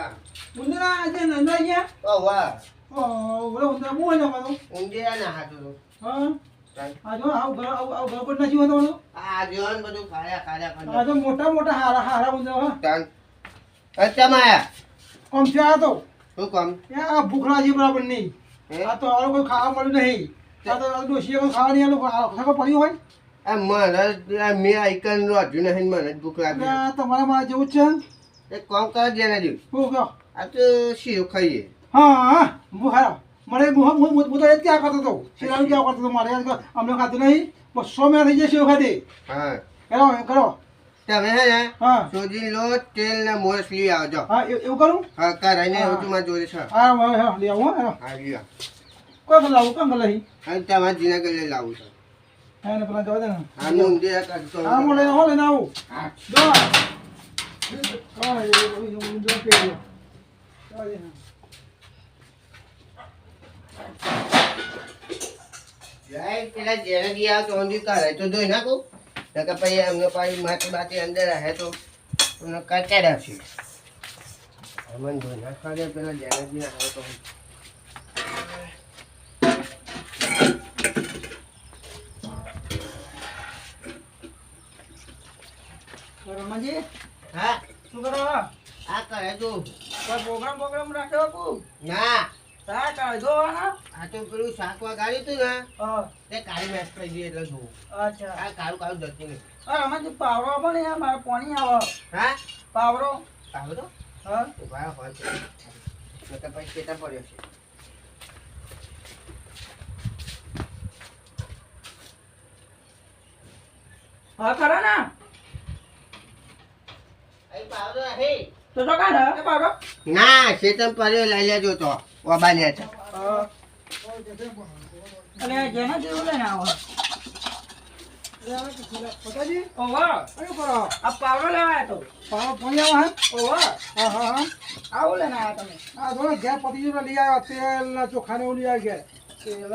જબા. ઉંદરા આજે નંદા ગયા ઓ વાહ. ઓ ઓલા ઉંદરા બહુ તમારો ઊંધિયા ના. હા આ જો આવું પર નથી હોતો આ જોન બધું ખાયા ખાયા ખાયા. તો મોટા મોટા હારા હારા ઉંદરા હા તાન. અચ્છા માયા. કોમ છે આ તો શું કામ? આ ભૂખલા છે બરાબર નહીં? આ તો આ કોઈ ખાવા મળ્યું નહીં આ તો ડોશીએ કોઈ ખાવા નહીં આલું પડ્યું હોય આ મને મેં આઈકન રોધ્યું નહીં મને ભૂખ લાગી તમારા મારા જેવું જ છે એક કામ કર જેને જેવું. હું કહો. આ તો શીરો ખાઈએ. હા હા. હું હા મને હું હું હું તો એ ક્યાં કરતો હતો? શિરાનું ક્યાં કરતો હતો? મારે અમને ખાતું નહીં. બસો મેં થઈ જાય શિવ ખાતી હા. કરો એમ કરો. તમે હે ને હા. સોજી લો તેલ ને મોસ લઈ આવજો. હા એવું કરું? હા કરાઈને હા. માં જોડે છે. હા હા હા. લઈ આવું હા લઈ આવ. કોઈ કર લાવું કામ કર લઈ. હા તમારે જીના કરી લાવું છે. હા ને પેલા જવા દે ને. હા હું ઊંધિયા કરતો હા હું લઈને હો લઈને આવું. હા. જો પેલા જેને દી આવ તો ઊંધી કરે તો જોઈ નાખું. નકર પછી અમને પાછી માટી બાટી અંદર રહે તો એમને કાચા રાખશે અમન ધોઈ નાખવા દે, પેલા જેને આવે તો. રમણજી હા. શું કરો આ કરે તું. કોઈ પ્રોગ્રામ પ્રોગ્રામ રાખ્યો કુ ના. આ તો પેલું શાક વગાડ્યું તું ને. તે કાળી મેચ કરી દઈએ એટલે જોવું અચ્છા. આ કાળું કાળું જતું નહીં અરે રમણજી પાવરો પણ યાર મારે પાણી આવે. હા? પાવરો તો હા. ઊભા હોય છે પછી ખેતર પડ્યો છે. હા ખરા ના? તો તો કાઢ એ ના ખેતર પાડ્યો લઈ લેજો તો. ઓબાને છે. અને જેના જેવું લઈને આવો. પતાજી ઓવા અરે કરો? આ પાવરો લેવાય તો. પાવરો પાણી આવા હે? ઓવા હા હા હા. આવું લઈને આવ્યા તમે. આ થોડો ઘેર પતિજી લઈ આવ્યા તેલ ચોખા ને એવું લઈ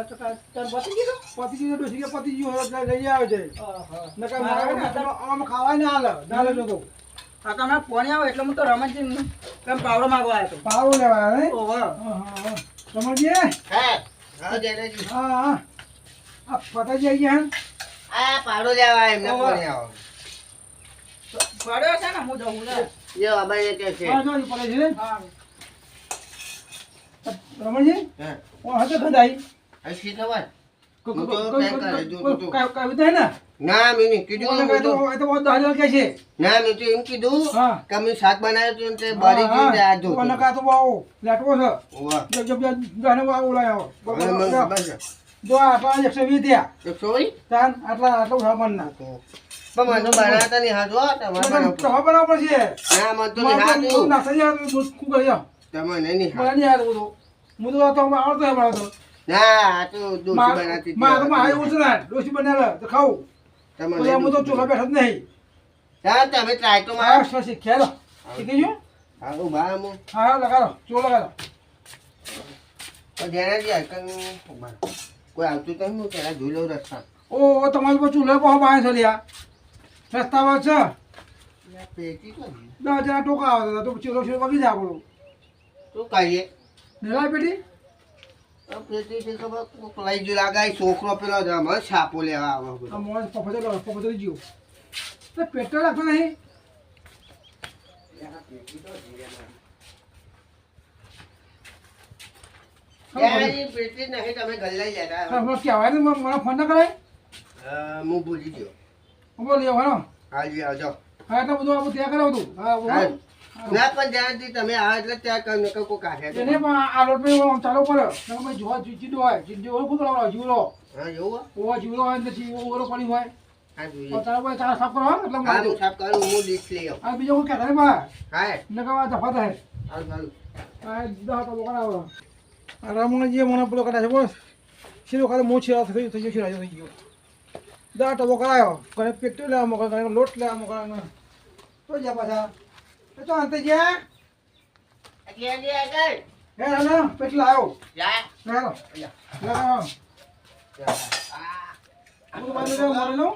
ચોખા તાર પતિજી પતિજી ડોસી કે પતિજી હોય લઈ આવ્યો છે. નકર આમ ખાવાય ના હાલે. ના લેજો તો. આ તમને પોણી આવે એટલે હું તો રમણજી કેમ પાવડો માંગવા આવ્યો પાવરો લેવાય હે હતો ઓહો હા હા હા. સમજીએ હા હા હા હા. આ પતાજી આવી ગયા હે આ પાવડો લેવા એમને. કોને આવો. પાડ્યો છે ને? હું જવું ને જે ઓબાને કે છે. હા જો પડે છે. હા. રમણજી હા. ઓ હાથે ગંધાઈ. આ શીખવા કોઈ હું તો કોઈ પેક કરે, જો, જો, જો. કોઈ કાઈ હે ને મેં કીધું. એ તો બહુ દહાડો કે છે. ના મેં તો એમ કીધું કે અમે શાક બનાવ્યું હતું તે આ કા બહુ લેટવો છે. જો જો એકસો વીસ થયા. એકસો વીસ? તાન આટલા આટલું સામાન ના. પણ મને બનાવતા નહીં હાથ તમારે તો ના, મને તો નહીં તો હાથું. નાસ્તા યાર ખૂબ કરી તમને નહીં હાથ. મને યાર હું તો તો આવડતો હે બનાવતો ના, આ તો બનાવતી. મારે મારે તો ખાવું તમને તો હું તો ચૂલા બેઠો જ નહીં હા તમે try તો મારો. હા શું શીખ્યા લો શીખી ગયું હા, ઊભા રહો. હા હા લગાડો ચૂલો લગાડો જેનાથી હરકત કોઈ આવતું તો હું પહેલા જોઈ લઉં રસ્તા. ઓ તમારી પર ચૂલો બહુ બાય છે લ્યા રસ્તામાં છે પેટી તો. દસ હજાર ટોકા આવે તો ચૂલો ચૂલો બગી જાય આપણું શું કરીએ? પેટી આ પેટી છે ખબર કોક લઈ ગયું લાગે, છોકરો પેલો જ છાપો લેવા આવે જીવ પેટ્રોલ રાખતો નહીં. હા, મને કહેવાય ને મને મને ફોન ના કરાય અ, હું ભૂલી ગયો. હું બોલી આવવાનો હાજી આવજો. હા તો બધું આપણે ત્યાં કરાવું તું. હા હા. હા. ના પણ જ્યાંથી તમે આવે એટલે ત્યાં કઈ નકર કોઈ કાઢે. એને પણ આ લોટ મેં ચાલુ પડે. તમે ભાઈ જોવા જીડો હોય જીડો હોય ખૂબ લાવો જીવડો. હા એવું હો? જીવડો હોય ને પછી ઓરો પડી હોય. બીજો કોઈ કહેતા નહીં બા હા. ને કહેવા જફા થાય હારું, હારું. આ દીધા તો બોકડા આવે. રમણ મને પેલો કરાય છે બોસ શીરો ખાલી મોં છે થઈ થઈ ગયો થઈ ગયો. દા ટબો કરાયો ઘરે પેટ્રોલ લેવા મોકલ લોટ લેવા મોકલ તો જા પાછા. તો અંતે જ્યાં અત્યારે આગળ. હે હાલો પેટલા આવ્યો જા. જા. હાલો આ હું. બાજુ જાઉં મારે લઉં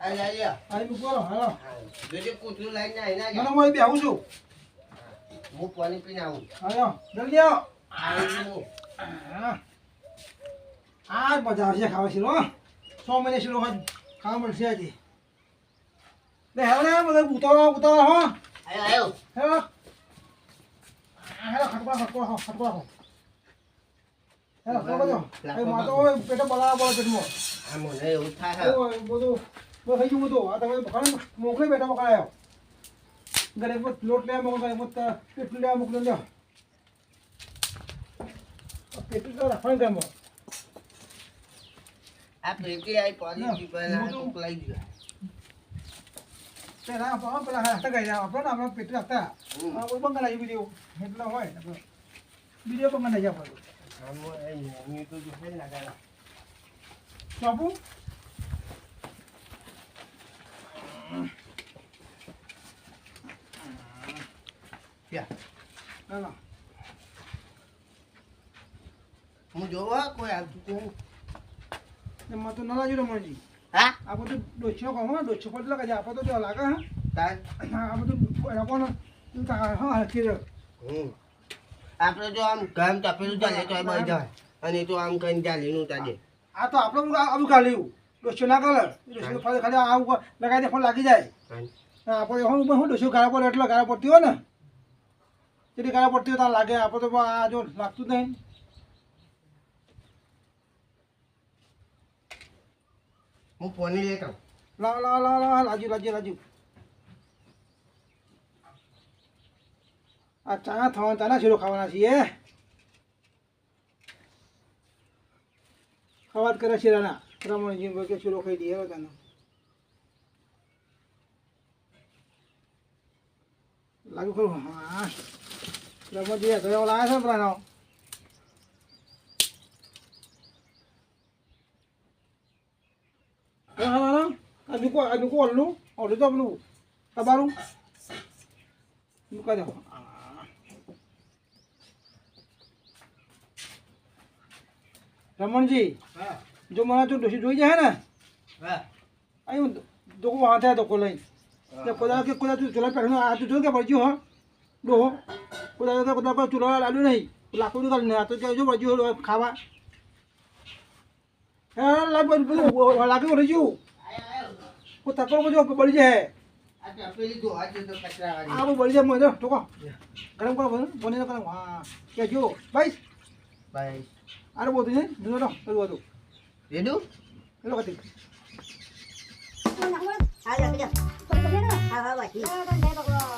આ જા, જા. આઈ મૂકો હાલો જોજે કૂતરું લઈને આવીને જા. મને હું બેહું છું. હું પાણી પીને આવું. હાલો જલ્દી આવો. હા આ મજા આવશે ખાવા હો. સો મહિને લોકો ખાવા મળશે હજી. લે ને બધા ઉતાવળા ઉતાવળા હો. આયો, આયો. હેલો ખટકો ખટકો ખટકો હો હેલો ખટકો એ માતો હોય પેટે બલાવા બોલે પેટમાં આ મને એવું થાય ઓ બધું બધું થઈ ગયું બધું આ તમે ઘણા મોકલી તો આઈ પાણી પીવાના આ દીધા. પેલા આપણે પેલા હા હતા ગયા આપણે આપણે પેટલું હતા હમ. આ બંગા લાવી વીડિયો એટલો હોય વીડિયો બંગા લઈ જાવ આમાં એ મમ્મી તો જોશે ને લાગે. બાપુ યા. હાલો હું જોવા કોઈ આવતું તો નહીં. એમાં તો ના લાગ્યું રમણજી હા? આ બધું ડોછો કહો ડોછો પર લાગે આપણે તો જો લાગે હા. તાર? આ બધું રમણ હા હરખી રહ્યો હમ. આપણે જો આમ ગામ તપેલું ચાલે તો બળી જાય અને તો આમ કઈ ચાલે નું તાજે આ તો આપણે આવું કાઢ્યું ડોછો ના કલર ડોછો ખાલી ખાલી આવું લગાવી દે ફોન લાગી જાય. આપણે હું હું ડોછો ગાળા પર એટલે ગાળા પડતી હોય ને. જેટલી ગાળા પડતી હોય ત્યારે લાગે. આપણે તો આ જો લાગતું જ નહીં. હું પોની લેતો આવું. લા લા લા લા લાજુ લાજુ લાજુ આ ચા થવા ચાના શીરો ખાવાના છીએ ખવાત કરે શીરાના રમણજી કે શીરો ખાઈ દઈએ હવે તને લાગુ ખરું હા રમણજી ઓલા આવ્યા છે ને હા હા હા આ નુકો આ નુકો ઓલું ઓલું તો પેલું તમારું મૂકા દો રમણજી જો મને તો ડોસી જોઈ જાય ને? અહીં દોકો હાથે દોકો લઈ કોદા કે કોદા તું ચૂલા પેઠનો આ તું જો કે પડ્યું હો. ડોહો. કોદા કોદા પર ચૂલા લાડુ નહીં. લાકડું કાઢીને આ તો જો પડ્યું ખાવા. હે લાગ બધું લાગ્યું રહી ગયું કો તકો બધો બળી જાય આ બળી જાય મને ટોકો ગરમ કરો બધું બની ગરમ હા કે જો ભાઈ ભાઈ આરે બધું છે જુઓ તો બધું બધું રેડું એ લોકો થી જેજો હગાવા દેજો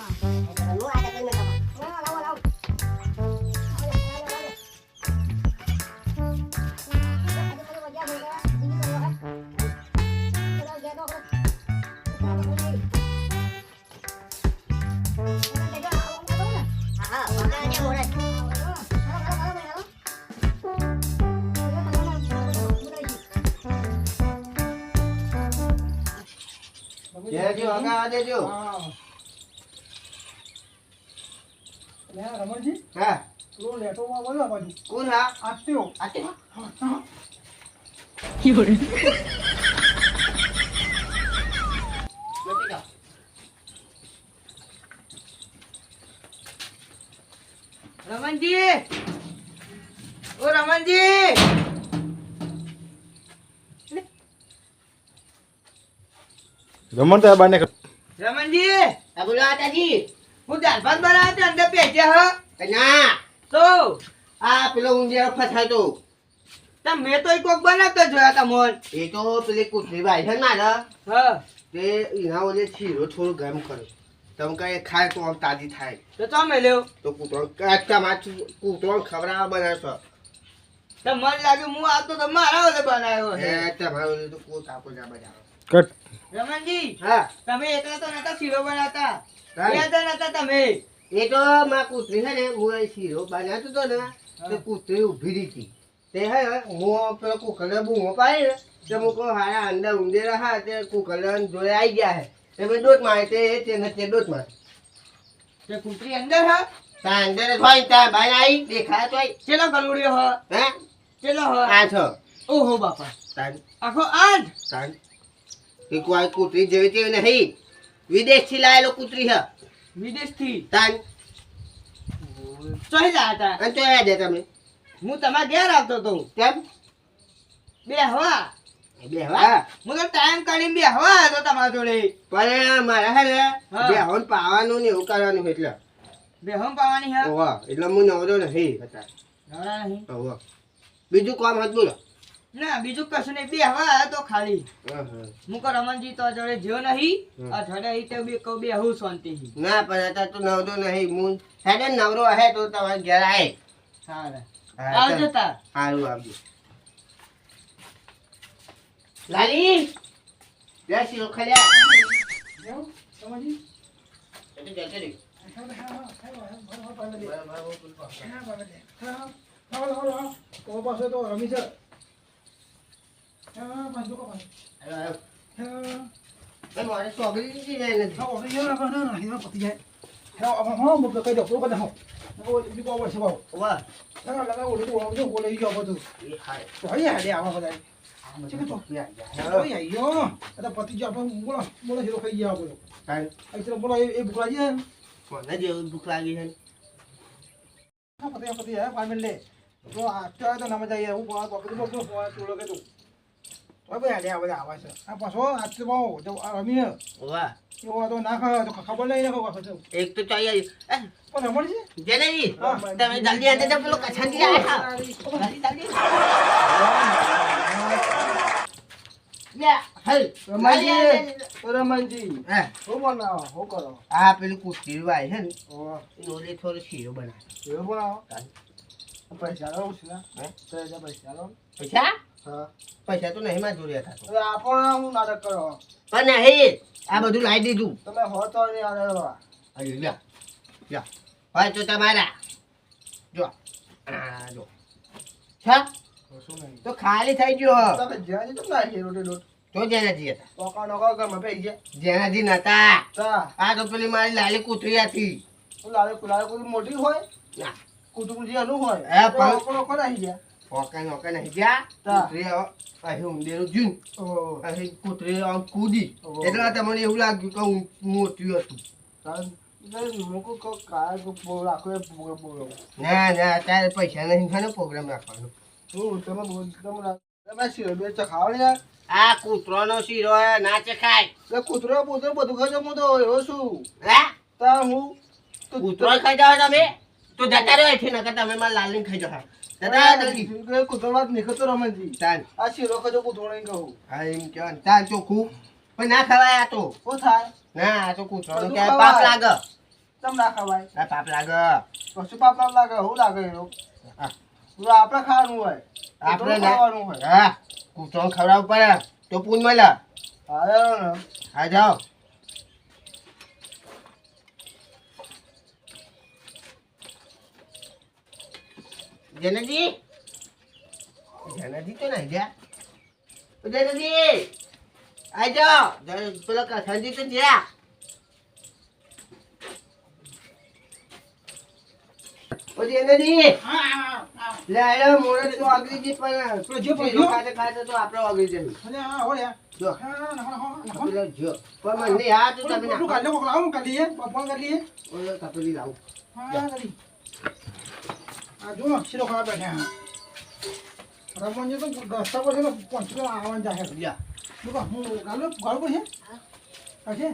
હા. લે રમણજી હા? પેલો લેટોમાં બોલો આ બાજુ. કોણ હા આત્યો હા હા બેટી જાઓ. રમણજી ઓ રમણજી રમણ તો બાને રમણજી આ બોલો આતાજી હું દાળ ભાત બનાવ્યો તો અંદર પેચ્યા હ. ના. તો? આ પેલો ઊંધિયો ફસાતો તમે તો એક કોક બનાવતો જોયા તમોન એ તો પેલી કુતરી ભાઈ છે ના હ. તે એના ઓલે શીરો થોડું ગરમ કરો. તમે કઈ ખાય તો આમ તાજી થાય. તો તમે લ્યો. તો કૂતરો તમારે કૂતરો ખવડાવવા બનાવશો તો મને લાગ્યું હું આવતો તો મારા ઓલે બનાવ્યો હે તમારો તો કોઈ કાપો જા બનાવો કટ. રમણજી હા. તમે એકલા તો નતા શીરો બનાવતા. બે જણ હતા તમે. એ તો માં કૂતરી છે ને હું એ શીરો બનાવતો હતો ને તે કૂતરી ઊભી હતી. તે હે હું પેલો કુકરને બૂમો પાડી ને તે હું કહું હારા અંદર ઊંડે હા તે કુકરને જોડે આવી ગયા હે. તે ભાઈ દોત મારે તે તેને તે દોત મારે. તે કૂતરી અંદર હા? તા અંદર હોય તા બહાર આવી દેખાય તોય ચેલો ગલુડિયો હા? હે? ચેલો હો? આ છો. ઓહો બાપા. તાન આખો આઠ તાન એ કોઈ કૂતરી જેવી તેવી નહીં. વિદેશથી લાયેલો કૂતરી છે વિદેશથી? તાન. ચોહી જા હતા. અને તો દે તમે. હું તમારા ઘેર આવતો તો. કેમ? બે હવા બે હવા હું તો ટાઈમ કાઢીને બે હવા હતો તમારા જોડે. પણ મારા હે ને. બે હોન પાવાનું ને એવું કરવાનું એટલે. બે હમ પાવાની હા? એટલે હું નવરો નહીં હતા નવરા નહીં. બીજું કામ હતું બોલો. ના બીજું કશું નહીં બે હવા તો ખાલી હા, કો રમણજી તો જોડે જો નહીં હમ. અઠવાડિયે ઈ તે બે કહું બે હું શાંતિ ના પણ અત્યારે તો નવરો નહીં હું હેડે નવરો હે તો તમારે ઘેર આય સારા આવજો. તાર સારું આવજો લાલી લે શીરો ખલ્યા જાઓ, રમાજી. એ તો જતો રહ્યો. હા, હા, હા, હા, હા, હા, હા, હા. હા. હા, હા, હા, હા, ભૂખ લાગી છે પતિ પતિ પાંચ મિનિટ લે તો આ તો નામ જઈએ હું બોલો કે તું તો બધા લે બધા આવે છે આ પાછો આટલી બહુ તો રમી ઓવા એવો તો નાખો તો ખબર નહીં નાખો પાછો એક તો ચાઈ પણ રમણ છે જે નહીં તમે જલ્દી આને તો પેલો કછાંડી આવે જલ્દી જલ્દી હા પેલી કુસ્તી વાય છે ને ઓલી થોડી શીરો બનાવે શીરો બનાવો પૈસા લાવો પૈસા પૈસા પૈસા તો નહીં માં જોડ્યા હતા હવે આપણને હું નાટક કરો. પણ નહીં આ બધું લાવી દીધું. તમે હો તો નહીં આને અરે લ્યો લ્યો હોય તો તમારા. જો આ જો. છા તો ખાલી થઈ ગયો તમે જ્યાં ના છે રોટી લોટ તો જેનાજી હતા. ટોકા નોકા ઘરમાં પૈ ગયા જેનાજી નતા. આ તો પેલી મારી લાલી કૂતરી હતી. હું લાવે મોટી હોય? ના. જે હોય. તો પણ- આપણો આવી ગયા ઓકે ઓકે નહીં. ગયા? તા. કૂતરી અહીં ઊંડેરું જૂન અહીં કૂતરી આમ કૂદી. એટલે તમને એવું લાગ્યું કે હું મોટી હતું. ના ના ત્યારે પૈસા નહીં ખાને પ્રોગ્રામ રાખવાનો. બે ચખાવ ને આ શીરો ના ચખાય. કૂતરો પૂતરો બધું ખાજો હું તો એવો છું. હે? તો હું તો કૂતરો ખાઈ જાવ તમે? તો જતા રહ્યો અહીંથી નકર તમે મારા લાલની ખાઈ જાવ ના ખવાય આ તો. થાય? ના આ તો પાપ લાગે. તમ પાપ લાગે. કશું પાપ ના લાગે હું લાગે એનો. આપણે ખાવાનું હોય. આપણે ખાવાનું હોય. હા કૂતરો ખવડાવવું પડે. તો પૂન મળે. હા જાઓ. જનજી? જનજી તો નહીં ગયા જનજી આઈ જાઓ. પેલો કથનજી તો જ્યાં ઓ આ જો અક્ષરો ખા બેઠા રમણ તો રસ્તા પર છે ને પહોંચી આવવાનું જાહે ભૈયા બોલો હું ગાલો ગાળો છે હશે?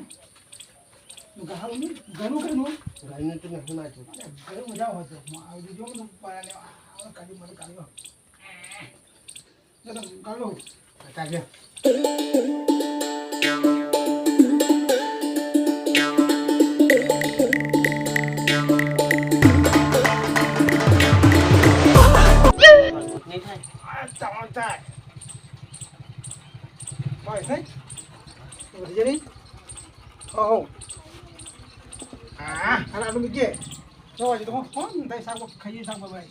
ગાળો નહીં ગળું કરનું ગાળીને તો નહીં ના જો ગળું મજા હોય છે. આવી દીધો મને પાને કાઢી મને કાઢ્યો ગાળો. કાઢ્યો চমৎকার জানি ও আর আমি গিয়ে তোমার ফোন তাই সারবো খাইয়ে থাকবো ভাই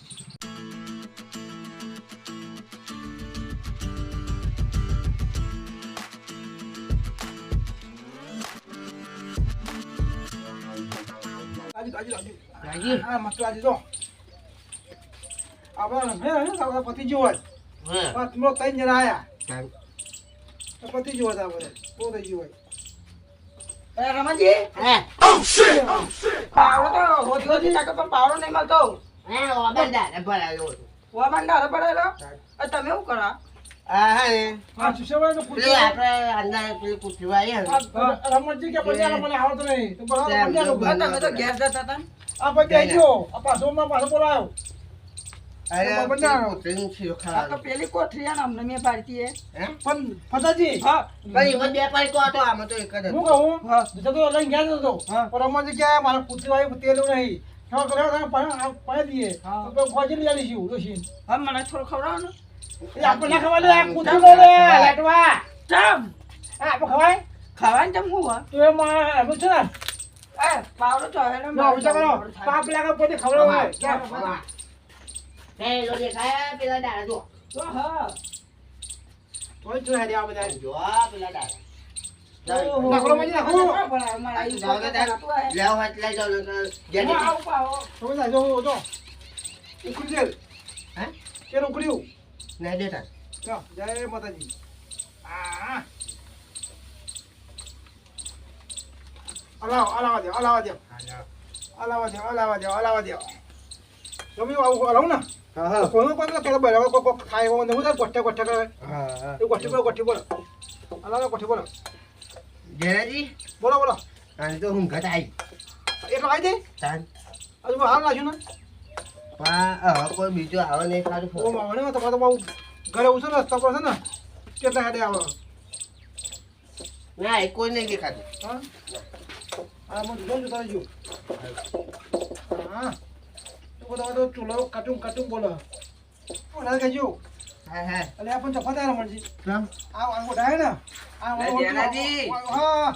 Lagi. Ah, mas lagi tu. Abang, mana? Kalau pati jual. તમારો ત્રણ જણા આયા. પતિ જુઓ તા આપણે બહુ થઈ ગયું હોય. એ રમણજી? હા. પાવડો તો. હોતી હોતી નાખે પણ પાવડો નહીં મળતો. હે ઓબંડા ભરાયો. વા માંડા એ તમે શું કરો? રમણજી કે પછી મને આવડતું નહીં. તો તેમ ઘેર જતા હતા આ પછી આવી ગયો. આ પાછો બોલાયો. અરે પેલું તો ને અમને મેં પાડતી? પણ ફતાજી હા એમાં બે પાઈકો હતો આમાં તો એક જ હું. કહું. બીજો તો લઈને ગયા હતો. પણ રમણજી કે મારે પુત્રી વાળી તેલ નહીં તમે. તો મને થોડું ખવડાવો ને આપણે ના ખવાય? ખવાય ખાવાનું ચમ હું તો એ છે ને? પાવડો તો ને નો પાપ લાગે પોતે ખવડાવાય આમાં. એ લો દેખાય પેલા દાડા જો. તો હા તોય જો હેડી આ બધા જો પેલા દાડા. જય અલાવા દે અલાવા દે અલાવા દે અલાવા દે અલાવા દે તમે આવું અલાવ ને. હા, હા. કોનો કોનો કે બરાબર કો કો ખાય કો ને હું ગોઠે ગોઠે કરે. હા, હા. એ ગોઠી બોલો ગોઠી બોલો. અલાવ ગોઠી બોલો. જયરાજી, બોલો બોલો. આને તો હું ઘટ આઈ. એટલો આવી દે તાન. હજુ હાલ નાખ્યું ને? પણ હવે કોઈ બીજું આવે નહીં સારું ઓ માવણે તમારે તો બહુ ઘરે ઉછો રસ્તા પર છે ને કેટલા હેડે આવે? ના એ કોઈ નહીં દેખાતું. હા? આ મને જોજો તારે જો હા. તો બધા તો ચૂલો કટું કટું બોલો. ઓલા કહેજો હા હા. એટલે આ પણ તફા થાય રમણજી કેમ? આ આ મોઢા હે ને? આ જેનાજી. હા.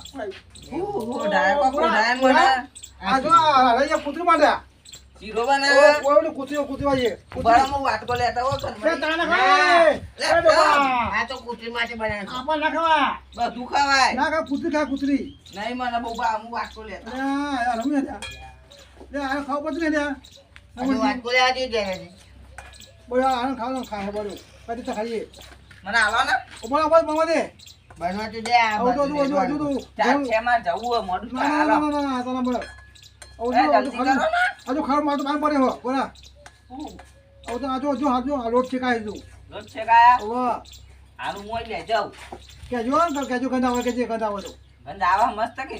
હું ડાય પકડો ડાય મને આ જો જા પુત્રી માટે. શીરો ઓ બનાવે ઓલી કૂતરી કૂતરી વાજે બરાબર હું વાટકો લેતા હો એ તાને ખાય. એ ડોબા આ તો કુટરી માટે બનાવ્યું છે. આપણ ના ખાવા બધું ખાવાય. ના ખા કુતરી ખા કુતરી. નહીં મને બહુ બા હું વાટકો લેતા અરે આ રમી લે આ ખાવ પછી ને વાત કરી આજે જયરાજી. બોલ આ ખાવ ખાય બોલો કદી તો ખાઈએ. મને આલો ને. બોલા બોલ મવા દે બનવા તો દે આ બધું હજુ લેવાનું. હજુ ચાર છે માં જવું મોડું ના ના ના ના ના બોલ આવું એ જો જલ્દી કરો ને. હજુ ખાવ માર તો પાન પડે હો. બોલા. હું તો આજો જો હાજો આ લોટ ચેકાય જો લોટ છે કાયા આનું મોય લે જાવ કેજો કેજો ગંદા હોય કેજે ગંદા હોય તો. ગંધ આવા મસ્ત કે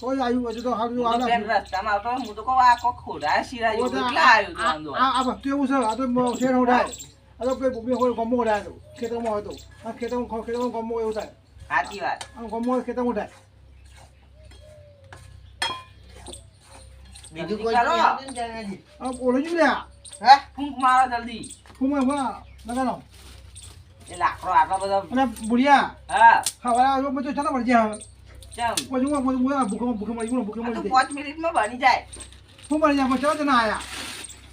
તો આવ્યું હજુ તો હારું હું તો આવડા બેન રસ્તામાં આવતો હું તો કહું આ કોક ખોડા શીરા જેવું કેટલા આવ્યું તું આંધો આ આ વસ્તુ એવું છે આ તો શેર ઉડાય આ તો બે બે હોય ગમો ઉડાય તો ખેતરમાં હોય તો આ ખેતરમાં ખેતરમાં ગમો એવું થાય સાચી વાત આ ગમો ખેતરમાં ઉડાય બીજું જલ્દી કોઈ કરો. જોયું ને જયરાજી? આ ઓળો જ લ્યા હા? ફૂંક મારો જલ્દી ફૂમા ફૂમા લગાડો એ લાકડો આટલો બધો અને બુઢિયા હા ખાવા આવ્યો બધું ચાલો મરજી આવે હું હું ભૂખમાં ભૂખે મળી ગયું ભૂખે જાય પાંચ મિનિટમાં બની જાય. હું બની જાય પછી ચાલો ના આયા.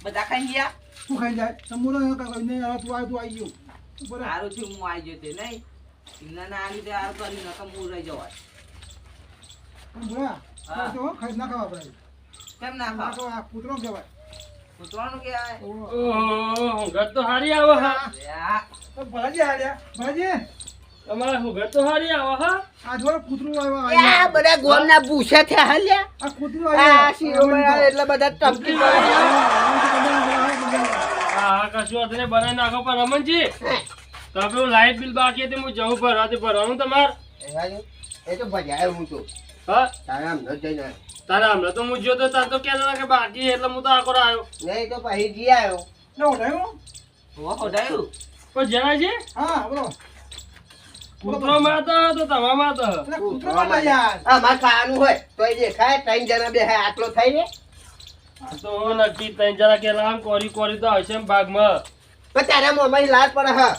બધા ખાઈ ગયા? શું ખાઈ જાય. સમુદ્ર નહીં આવે તું આવ્યો તું આવી ગયો. સારું થયું હું આવી જતે નહીં. એમને ના આવી રીતે સારું કરી નકર હું રહી જવાય. હા. તો ખાઈ ના ખાવા પડે કેમ ના તો આ કૂતરો કહેવાય. કૂતરાનું કહેવાય. ઓહો. ઘર તો હારી આવે હા. તો ભલાજી હાર્યા ભલાજી? તમારે હું તો હારી આવે હા? આ જોડે કૂતરું આવ્યો આ બધા ગોમના ભૂસા થયા હાલ્યા આ કૂતરું આ શીરો બનાવે એટલે બધા ટપકી હા હા કશું હતું નહીં બનાવી નાખો પણ રમણજી. તો આપણે લાઈટ બિલ બાકી હતી હું જવું ભરવા ભરવાનું તમારે. એ તો ભજાય હું તો હા? તારા આમ જ જઈને તારા હમણાં તો હું જોતો તાર તો કહેતા હતા કે બાકી એટલે હું તો આખો આવ્યો. નહીં તો પછી જી આવ્યો. હો. પણ જણાય છે? હા બોલો. કૂતરો તો તમે મારતો કૂતરો માટે યાર. અમારે ખાવાનું હોય તો એ દેખાય ત્રણ જણા બે આટલો થઈ ને? તો નક્કી ત્રણ જણા કે આમ કોરી કોરી તો હશે ભાગમાં. પણ તારા મોંમાં લાલ પડે હા.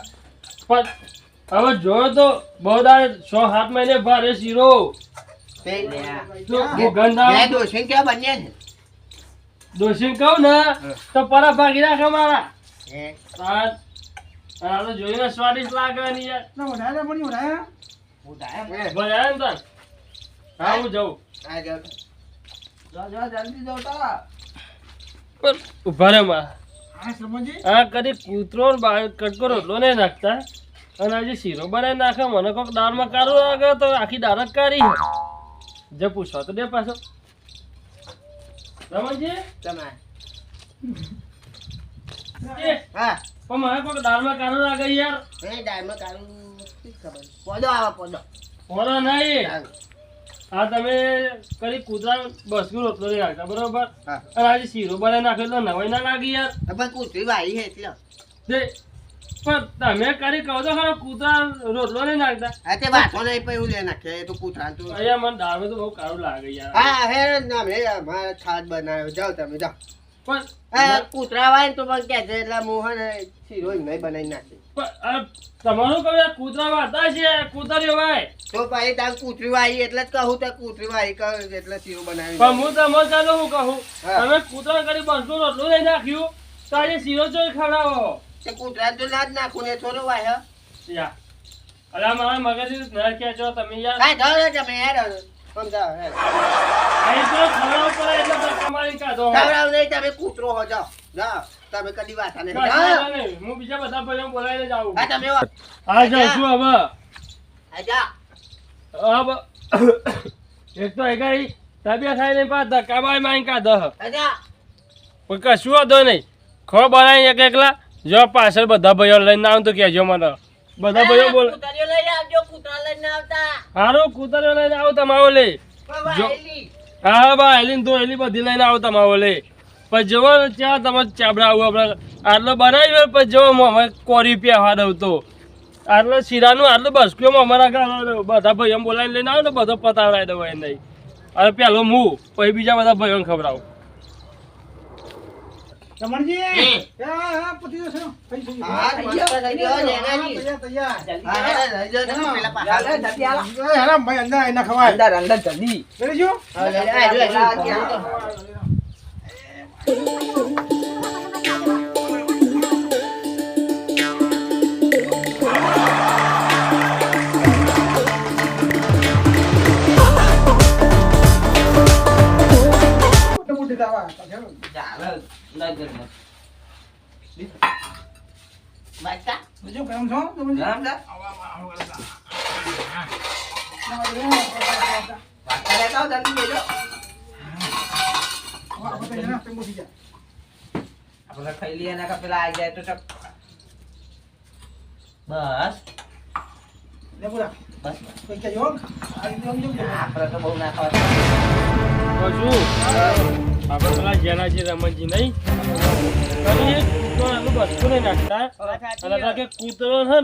પણ હવે જોયો તો બહુ દાડે છ સાત મહિને ભારે શીરો. દોષી ક્યાં બન્યા છે? કહું ને તો પરા ભાગી નાખે મારા. હે? તાર આ તો જોઈને સ્વાદિષ્ટ લાગે ને યાર. ના ઉડાય હે? ને હા હું જાઉં. આ જાઓ. જા જા જલ્દી જાઓ તો. ઊભા રે માં હા કદી કૂતરો ને કટકો રોટલો નહીં નાખતા? અને આજે શીરો બનાવી નાખે મને કોઈક દાળમાં કારો લાગે તો આખી દાળ જ કાઢી જે પૂછો તો દે પાછો. રમણજી? તમે હા. પણ મને કોઈક દાળમાં કારો લાગે યાર. એ કાઢું શી ખબર. પોદો આવે પોદો. નહીં. આ તમે કદી કૂતરા બસકું રોટલો નહીં નાખતા બરોબર? હા. અને આજે શીરો બનાવી નાખ્યો તો નવાઈ ના લાગી યાર. પણ કૂતરી વાળી છે એટલે. પણ તમે કરી કહો તો ખરો કૂતરા રોટલો નહીં નાખતા. હા તે વાતો નહીં પણ એવું લે નાખે એ તો કૂતરા તો. અહીંયા મને દાળમાં તો બહુ કારું લાગે યાર. હા હે ના મેં ખાટ બનાવ્યો. જાઓ તમે જાઓ. પણ કૂતરા વાય તો પણ કે છે એટલે મોહન શીરો નહીં બનાવી નાખે. તમારું કહ્યું કૂતરા વાતા છે કૂતરીઓ વાય? તો પછી તાર કૂતરી વાળી એટલે જ કહું તો કૂતરી વાળી કહું એટલે શીરો બનાવી પણ હું તમને ચાલો હું કહું? તમે કૂતરા કરી બસનો રોટલો નાખ્યું? તો આજે શીરો ચોય ખવડાવો તે કૂતરા તો ના જ નાખું ને થોડો વાય અરે મારા મગજ ના ખેંચો તમે યાર. કાંઈ જાઓ તમે યાર સમજાવો ખવડાવ નહીં તમે કૂતરો હો જાઓ. જાઓ તમે કદી વાતા નહીં કશું નહીં. હું બીજા બધા ભાઈઓ બોલાવીને જાઉં હા. તમે વા- જાઉં છું હવે? હવે એક તો એકાઈ તબિયત થાય નહીં પાછા ધક્કા મારી મારી પણ કશું વાંધો નહીં. ખો બનાવી એક એકલા જો પાછળ બધા ભાઈઓ લઈને આવું તો કહેજો મને. બધા ભાઈઓ બોલો. હારો લઈને આવજો કૂતરા લઈને આવતા. સારું કૂતરો લઈને આવો તમારો લે. હા ભાઈ બા એલી તો એલી બધી લઈને આવો તમારો લે પછી જવો ચા ત્યાં તમે ચાબડા આવું આપણે આટલો બનાવી પછી જવો અમે કોરી પ્યા દઉં તો આટલો શીરાનું આટલું બસક્યો અમારા ગામ બધા ભાઈઓ બોલાવીને લઈને આવો ને બધો પતાવડાવી દઉં એ નહીં અને પેલો હું પછી બીજા બધા ભાઈઓને ખવડાવું. રમણજી! હમ. હા હા પતી જશે. જલ્દી. મોટી મોટી દાવા ચાલો. નગર વાંચતા? બીજું કેમ છો? રમણજી રામ જા વાતા લેતા આવો, જલ્દી બેજો. આપણે ખાઈ લઈએ કરતા પેલા આવી જાય તો ચક બસ. આપણે તો બહુ ના ખાવા જેનાજી રમણજી નહીં કરીએ તો નહીં નાખતા. અને કૂતરો છે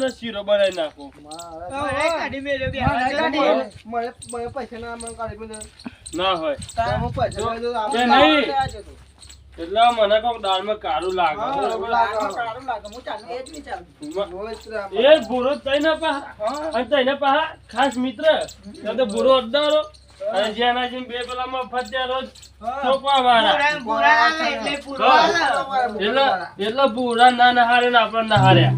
એટલે મને કહું દાળમાં કાળું લાગે? એ ભૂરો તઈને પા અને તઈને પા ખાસ મિત્ર. તો ભૂરો અને જેના જેમ બે પેલા મફત ત્યાં રોજ ચોપવા વાળા એટલે એટલે ભૂરા ના નહારે ને આપણે નહાર્યા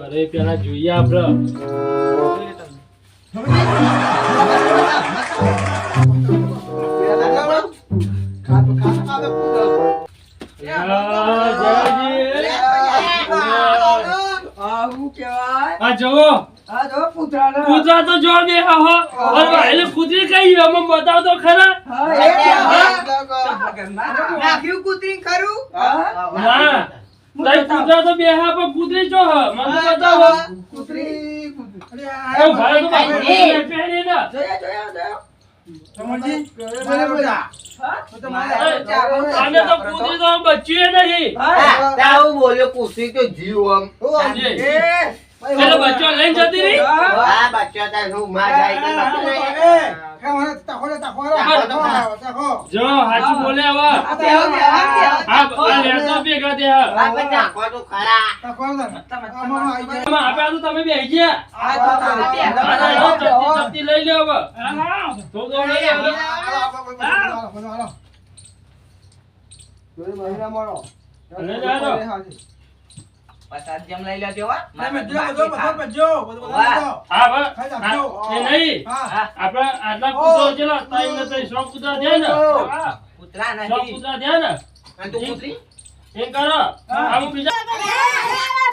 ઘરે પેલા જોઈએ આપણે આ જુઓ. કૂતરા તો જો બે હો અરે એટલે કૂતરી કઈ અમે બતાવ તો ખરા. નાખ્યું કૂતરી ખરું? ના તઈ કૂતરા તો બે હા પણ કૂતરી જો હ. મને તો બતાવો. એ ભાઈ તો બાપુ પહેરી ના. આને તો કૂતરી તો બચ્યું નહીં. બોલ્યો કૂતરી તો જીવ આમ. એટલે બચ્ચો લઈને જતી રહી હા, બચ્ચો તાર શું માં જાય કે. જો હાચું બોલે હવે આ આ ભેગા દે હા આપ્યા તો તમે બેહી ગયા લો, લઈ લ્યો હવે તો જા લો. પ્રસાદ જેમ લઈ લેજો હો. નહીં આપણા આટલા કૂતરો ત્રણ ને ત્રણ સો કૂતરા થયા ને કૂતરા સો નહીં. કૂતરા થયા ને અને તું કૂતરી? એમ કરો આ હું બીજા.